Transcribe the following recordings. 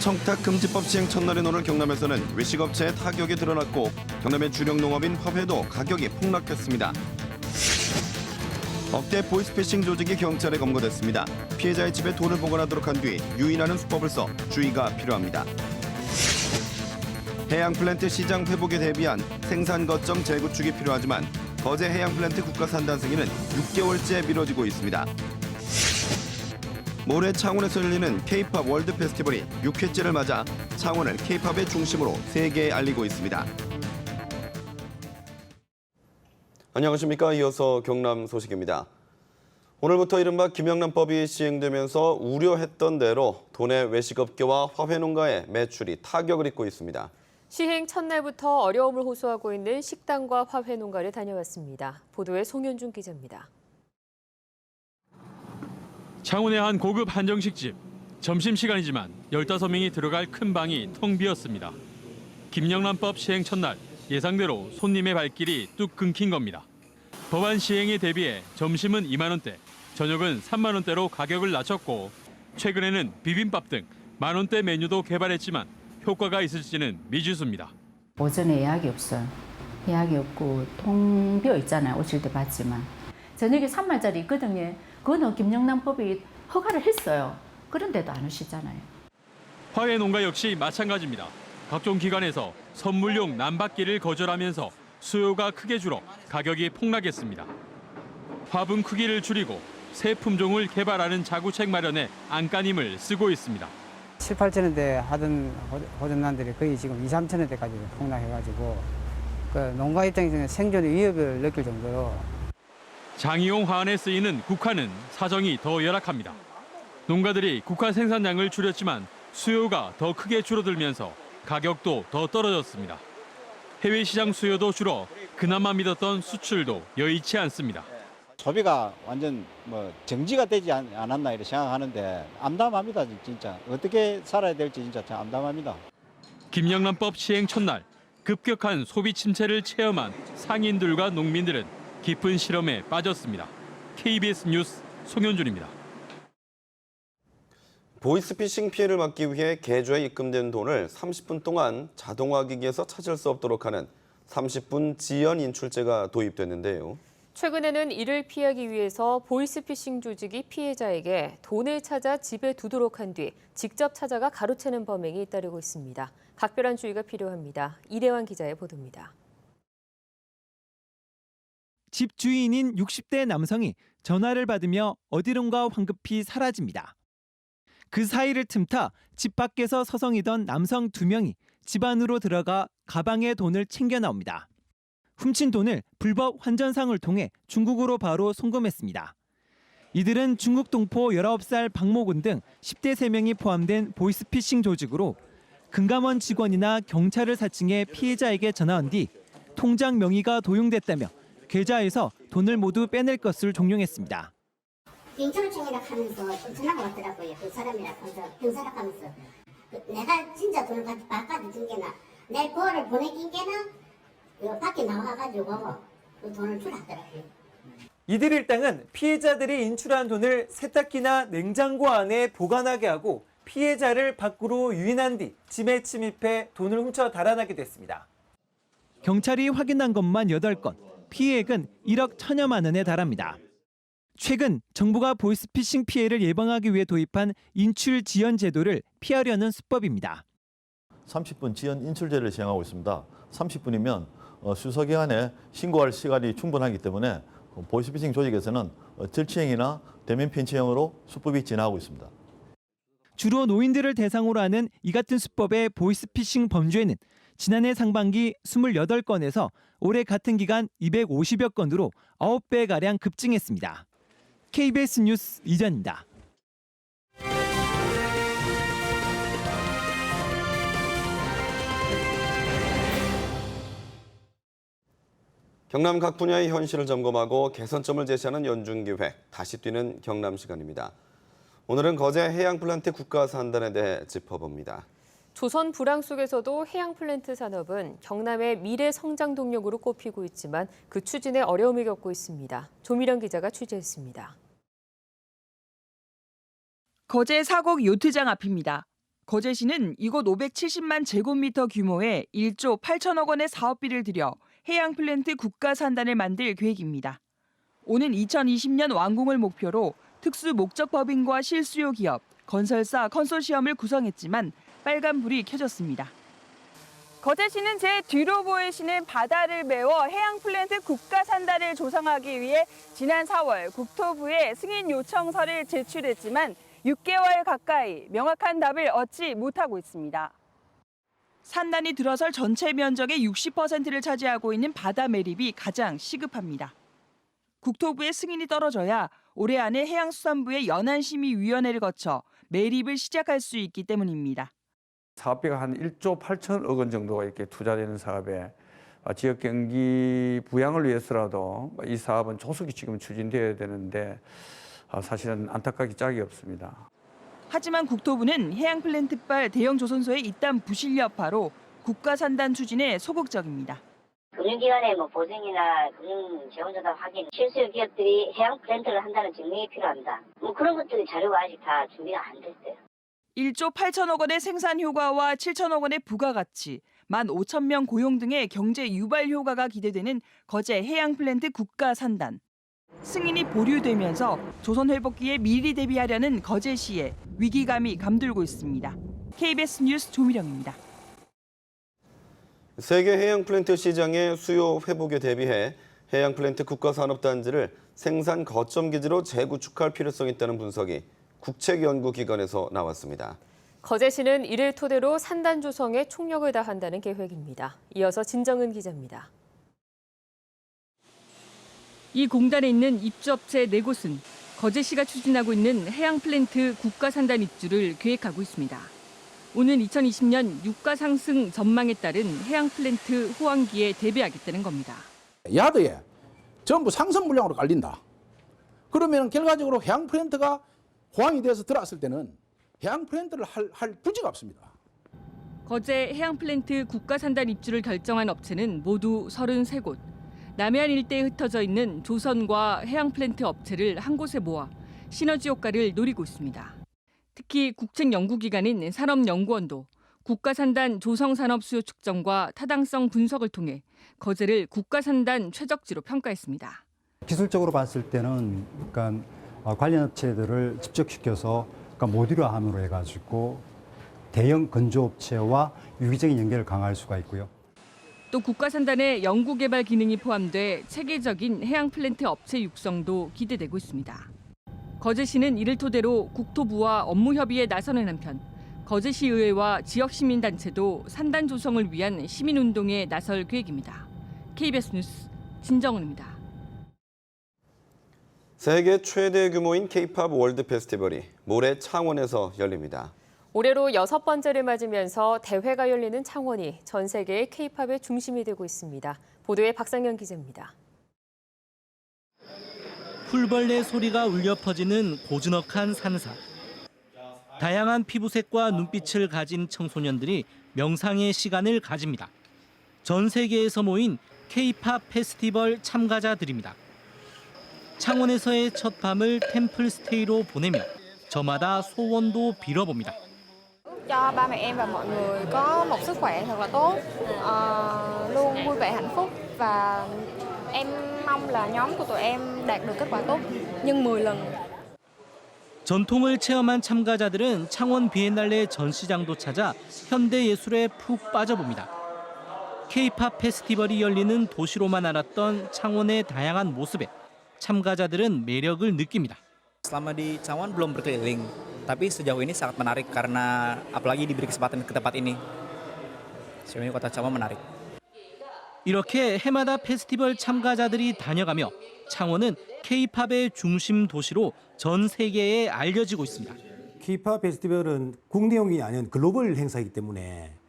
청탁금지법 시행 첫날인 오늘 경남에서는 외식업체의 타격이 드러났고 경남의 주력 농업인 화훼도 가격이 폭락했습니다. 억대 보이스피싱 조직이 경찰에 검거됐습니다. 피해자의 집에 돈을 보관하도록 한 뒤 유인하는 수법을 써 주의가 필요합니다. 해양 플랜트 시장 회복에 대비한 생산 거점 재구축이 필요하지만 거제 해양 플랜트 국가 산단 승인은 6개월째 미뤄지고 있습니다. 모레 창원에서 열리는 K-팝 월드 페스티벌이 6회째를 맞아 창원을 K-팝의 중심으로 세계에 알리고 있습니다. 안녕하십니까. 이어서 경남 소식입니다. 오늘부터 이른바 김영란법이 시행되면서 우려했던 대로 도내 외식업계와 화훼농가의 매출이 타격을 입고 있습니다. 시행 첫날부터 어려움을 호소하고 있는 식당과 화훼 농가를 다녀왔습니다. 보도에 송현준 기자입니다. 창원의 한 고급 한정식집. 점심시간이지만 15명이 들어갈 큰 방이 텅 비었습니다. 김영란법 시행 첫날 예상대로 손님의 발길이 뚝 끊긴 겁니다. 법안 시행에 대비해 점심은 2만 원대, 저녁은 3만 원대로 가격을 낮췄고 최근에는 비빔밥 등 만 원대 메뉴도 개발했지만 효과가 있을지는 미지수입니다. 오전에 예약이 없어요. 예약이 없고 통 비어 있잖아요. 오실 때 봤지만. 저녁에 3만짜리 있거든요. 그거는 김영란법이 허가를 했어요. 그런데도 안 오시잖아요. 화훼 농가 역시 마찬가지입니다. 각종 기관에서 선물용 난박기를 거절하면서 수요가 크게 줄어 가격이 폭락했습니다. 화분 크기를 줄이고 새 품종을 개발하는 자구책 마련에 안간힘을 쓰고 있습니다. 7, 8천 원대 하던 호- 호접란들이 거의 지금 2, 3천 원대까지 폭락해가지고 그 농가 입장에서는 생존의 위협을 느낄 정도로 장이용 화환에 쓰이는 국화는 사정이 더 열악합니다. 농가들이 국화 생산량을 줄였지만 수요가 더 크게 줄어들면서 가격도 더 떨어졌습니다. 해외 시장 수요도 줄어 그나마 믿었던 수출도 여의치 않습니다. 소비가 완전 뭐 정지가 되지 않, 않았나 이렇게 생각하는데 암담합니다 진짜 어떻게 살아야 될지 진짜 참 암담합니다. 김영란법 시행 첫날 급격한 소비 침체를 체험한 상인들과 농민들은 깊은 실험에 빠졌습니다. KBS 뉴스 송현준입니다. 보이스피싱 피해를 막기 위해 계좌에 입금된 돈을 30분 동안 자동화 기기에서 찾을 수 없도록 하는 30분 지연 인출제가 도입됐는데요. 최근에는 이를 피하기 위해서 보이스피싱 조직이 피해자에게 돈을 찾아 집에 두도록 한 뒤 직접 찾아가 가로채는 범행이 잇따르고 있습니다. 각별한 주의가 필요합니다. 이대환 기자의 보도입니다. 집 주인인 60대 남성이 전화를 받으며 어디론가 황급히 사라집니다. 그 사이를 틈타 집 밖에서 서성이던 남성 두 명이 집 안으로 들어가 가방에 돈을 챙겨 나옵니다. 훔친 돈을 불법 환전상을 통해 중국으로 바로 송금했습니다. 이들은 중국 동포 19살 박모군 등 10대 3명이 포함된 보이스피싱 조직으로 금감원 직원이나 경찰을 사칭해 피해자에게 전화한 뒤 통장 명의가 도용됐다며 계좌에서 돈을 모두 빼낼 것을 종용했습니다. 인천청이라 하면서 또 전화가 왔더라고요. 그 사람이라 하면서 병사라 하면서 그 내가 진짜 돈을 받- 바깥에 준 게나 내 거를 보내긴 게나 요 밖에 나와가지고 그 돈을 주라 하더라고요. 이들 일당은 피해자들이 인출한 돈을 세탁기나 냉장고 안에 보관하게 하고 피해자를 밖으로 유인한 뒤 집에 침입해 돈을 훔쳐 달아나게 됐습니다. 경찰이 확인한 것만 8건, 피해액은 1억 천여만 원에 달합니다. 최근 정부가 보이스피싱 피해를 예방하기 위해 도입한 인출 지연 제도를 피하려는 수법입니다. 30분 지연 인출제를 시행하고 있습니다. 30분이면 어, 수사기관에 신고할 시간이 충분하기 때문에 어, 보이스피싱 조직에서는 어, 절취행위나 대면 편취형으로 수법이 진행하고 있습니다. 주로 노인들을 대상으로 하는 이 같은 수법의 보이스피싱 범죄는 지난해 상반기 28건에서 올해 같은 기간 250여 건으로 9배가량 급증했습니다. KBS 뉴스 이전입니다. 경남 각 분야의 현실을 점검하고 개선점을 제시하는 연중기획 다시 뛰는 경남 시간입니다. 오늘은 거제 해양 플란트 국가 산단에 대해 짚어봅니다. 조선 불황 속에서도 해양 플랜트 산업은 경남의 미래 성장 동력으로 꼽히고 있지만 그 추진에 어려움을 겪고 있습니다. 조미령 기자가 취재했습니다. 거제 사곡 요트장 앞입니다. 거제시는 이곳 570만 제곱미터 규모의 1조 8천억 원의 사업비를 들여 해양 플랜트 국가 산단을 만들 계획입니다. 오는 2020년 완공을 목표로 특수 목적 법인과 실수요 기업, 건설사 컨소시엄을 구성했지만 빨간불이 켜졌습니다. 거제시는 제 뒤로 보이시는 바다를 메워 해양 플랜트 국가 산단을 조성하기 위해 지난 4월 국토부에 승인 요청서를 제출했지만 6개월 가까이 명확한 답을 얻지 못하고 있습니다. 산단이 들어설 전체 면적의 60%를 차지하고 있는 바다 매립이 가장 시급합니다. 국토부의 승인이 떨어져야 올해 안에 해양수산부의 연안심의위원회를 거쳐 매립을 시작할 수 있기 때문입니다. 사업비가 한 1조 8천억 원 정도가 이렇게 투자되는 사업에 아, 지역 경기 부양을 위해서라도 이 사업은 조속히 지금 추진되어야 되는데 아, 사실은 안타깝게 짝이 없습니다. 하지만 국토부는 해양 플랜트발 대형 조선소의 이딴 부실 여파로 국가 산단 추진에 소극적입니다. 금융기관의 뭐 보증이나 금융 재원조달 확인, 실수요 기업들이 해양 플랜트를 한다는 증명이 필요합니다. 뭐 그런 것들이 자료가 아직 다 준비가 안 됐어요. 1조 8천억 원의 생산 효과와 7천억 원의 부가가치, 1만 5천 명 고용 등의 경제 유발 효과가 기대되는 거제 해양 플랜트 국가 산단. 승인이 보류되면서 조선 회복기에 미리 대비하려는 거제시에 위기감이 감돌고 있습니다. KBS 뉴스 조미령입니다. 세계 해양 플랜트 시장의 수요 회복에 대비해 해양 플랜트 국가산업단지를 생산 거점 기지로 재구축할 필요성이 있다는 분석이 국책연구기관에서 나왔습니다. 거제시는 이를 토대로 산단 조성에 총력을 다한다는 계획입니다. 이어서 진정은 기자입니다. 이 공단에 있는 입주업체 네 곳은 거제시가 추진하고 있는 해양 플랜트 국가 산단 입주를 계획하고 있습니다. 오는 2020년 유가 상승 전망에 따른 해양 플랜트 호황기에 대비하겠다는 겁니다. 야드에 전부 상선 물량으로 깔린다. 그러면 결과적으로 해양 프렌트가 호황이 돼서 들어왔을 때는 해양 프렌트를 할, 할 부지가 없습니다. 거제 해양 플랜트 국가 산단 입주를 결정한 업체는 모두 33곳. 남해안 일대에 흩어져 있는 조선과 해양 플랜트 업체를 한 곳에 모아 시너지 효과를 노리고 있습니다. 특히 국책연구기관인 산업연구원도 국가산단 조성산업 수요 측정과 타당성 분석을 통해 거제를 국가산단 최적지로 평가했습니다. 기술적으로 봤을 때는 그러니까 어, 관련 업체들을 집적시켜서 그러니까 모듈화함으로 해가지고 대형 건조업체와 유기적인 연계를 강화할 수가 있고요. 또 국가산단의 연구개발 기능이 포함돼 체계적인 해양 플랜트 업체 육성도 기대되고 있습니다. 거제시는 이를 토대로 국토부와 업무 협의에 나서는 한편 거제시 의회와 지역 시민단체도 산단 조성을 위한 시민운동에 나설 계획입니다. KBS 뉴스 진정은입니다. 세계 최대 규모인 K-팝 월드 페스티벌이 모레 창원에서 열립니다. 올해로 여섯 번째를 맞으면서 대회가 열리는 창원이 전 세계의 K-팝의 중심이 되고 있습니다. 보도에 박상현 기자입니다. 풀벌레 소리가 울려 퍼지는 고즈넉한 산사. 다양한 피부색과 눈빛을 가진 청소년들이 명상의 시간을 가집니다. 전 세계에서 모인 K-팝 페스티벌 참가자들입니다. 창원에서의 첫 밤을 템플 스테이로 보내며 저마다 소원도 빌어봅니다. cho ba mẹ em và mọi người có một sức khỏe thật là tốt, ờ, luôn vui vẻ hạnh phúc và em mong là nhóm của tụi em đạt được kết quả tốt nhân 10 lần. 전통을 체험한 참가자들은 창원 비엔날레 전시장도 찾아 현대 예술에 푹 빠져봅니다. K-팝 페스티벌이 열리는 도시로만 알았던 창원의 다양한 모습에 참가자들은 매력을 느낍니다. Selama di Cawon belum berkeliling, tapi sejauh ini sangat menarik karena apalagi diberi kesempatan ke tempat ini. Sejauh ini kota Cawon menarik. 이렇게 해마다 페스티벌 참가자들이 다녀가며 창원은 K-팝의 중심 도시로 전 세계에 알려지고 있습니다. K-팝 페스티벌은 국내용이 아닌 글로벌 행사이기 때문에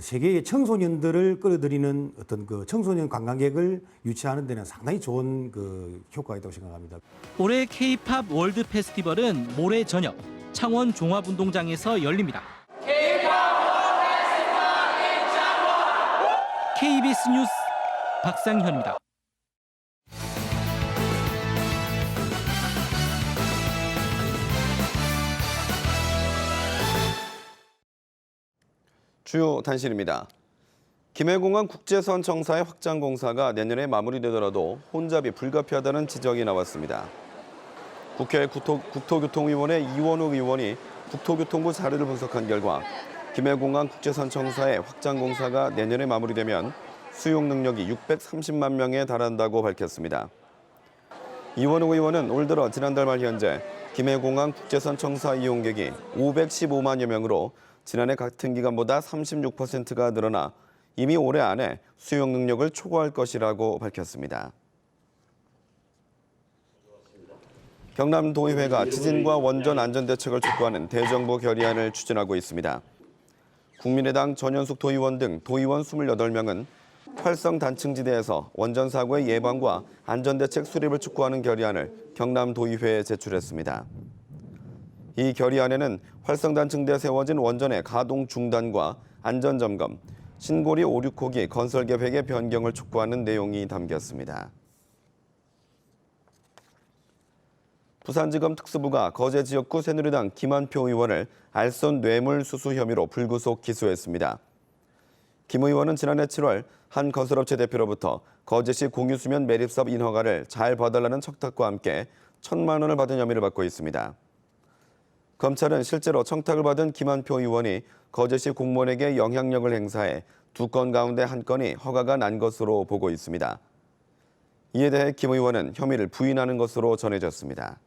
세계의 청소년들을 끌어들이는 어떤 그 청소년 관광객을 유치하는 데는 상당히 좋은 그 효과가 있다고 생각합니다. 올해 K-팝 월드 페스티벌은 모레 저녁 창원 종합운동장에서 열립니다. KBS 뉴스 박상현입니다. 주요 단신입니다. 김해공항 국제선 청사의 확장 공사가 내년에 마무리되더라도 혼잡이 불가피하다는 지적이 나왔습니다. 국회 국토, 국토교통위원회 이원욱 의원이 국토교통부 자료를 분석한 결과 김해공항 국제선 청사의 확장 공사가 내년에 마무리되면 수용 능력이 630만 명에 달한다고 밝혔습니다. 이원욱 의원은 올 들어 지난달 말 현재 김해공항 국제선 청사 이용객이 515만여 명으로 지난해 같은 기간보다 36%가 늘어나 이미 올해 안에 수용 능력을 초과할 것이라고 밝혔습니다. 경남도의회가 지진과 원전 안전대책을 촉구하는 대정부 결의안을 추진하고 있습니다. 국민의당 전현숙 도의원 등 도의원 28명은 활성 단층지대에서 원전 사고의 예방과 안전대책 수립을 촉구하는 결의안을 경남도의회에 제출했습니다. 이 결의안에는 활성 단층대에 세워진 원전의 가동 중단과 안전 점검, 신고리 5, 6호기 건설 계획의 변경을 촉구하는 내용이 담겼습니다. 부산지검 특수부가 거제 지역구 새누리당 김한표 의원을 알선 뇌물 수수 혐의로 불구속 기소했습니다. 김 의원은 지난해 7월 한 건설업체 대표로부터 거제시 공유수면 매립사업 인허가를 잘 봐달라는 척탁과 함께 천만 원을 받은 혐의를 받고 있습니다. 검찰은 실제로 청탁을 받은 김한표 의원이 거제시 공무원에게 영향력을 행사해 두 건 가운데 한 건이 허가가 난 것으로 보고 있습니다. 이에 대해 김 의원은 혐의를 부인하는 것으로 전해졌습니다.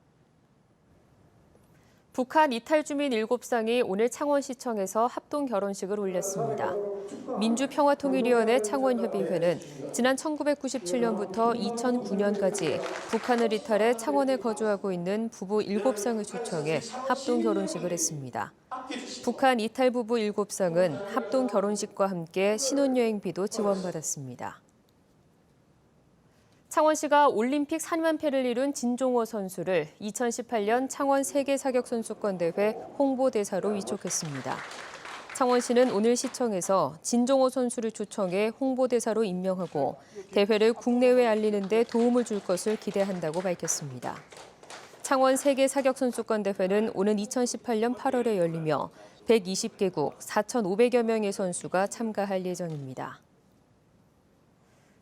북한 이탈 주민 7상이 오늘 창원시청에서 합동 결혼식을 올렸습니다. 민주평화통일위원회 창원협의회는 지난 1997년부터 2009년까지 북한을 이탈해 창원에 거주하고 있는 부부 7상을 초청해 합동 결혼식을 했습니다. 북한 이탈 부부 7상은 합동 결혼식과 함께 신혼여행비도 지원받았습니다. 창원시가 올림픽 3연패를 이룬 진종호 선수를 2018년 창원 세계사격선수권대회 홍보대사로 위촉했습니다. 창원시는 오늘 시청에서 진종호 선수를 초청해 홍보대사로 임명하고 대회를 국내외 알리는 데 도움을 줄 것을 기대한다고 밝혔습니다. 창원 세계 사격 선수권 대회는 오는 2018년 8월에 열리며 120개국 4,500여 명의 선수가 참가할 예정입니다.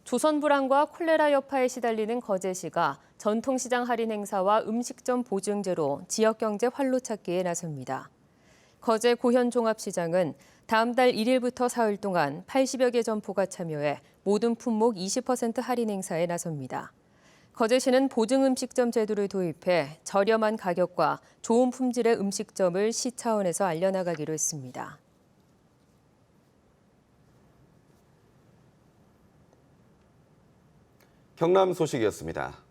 조선 불황과 콜레라 여파에 시달리는 거제시가 전통시장 할인 행사와 음식점 보증제로 지역 경제 활로 찾기에 나섭니다. 거제 고현 종합시장은 다음 달 1일부터 사흘 동안 80여 개 점포가 참여해 모든 품목 20% 할인 행사에 나섭니다. 거제시는 보증 음식점 제도를 도입해 저렴한 가격과 좋은 품질의 음식점을 시 차원에서 알려나가기로 했습니다. 경남 소식이었습니다.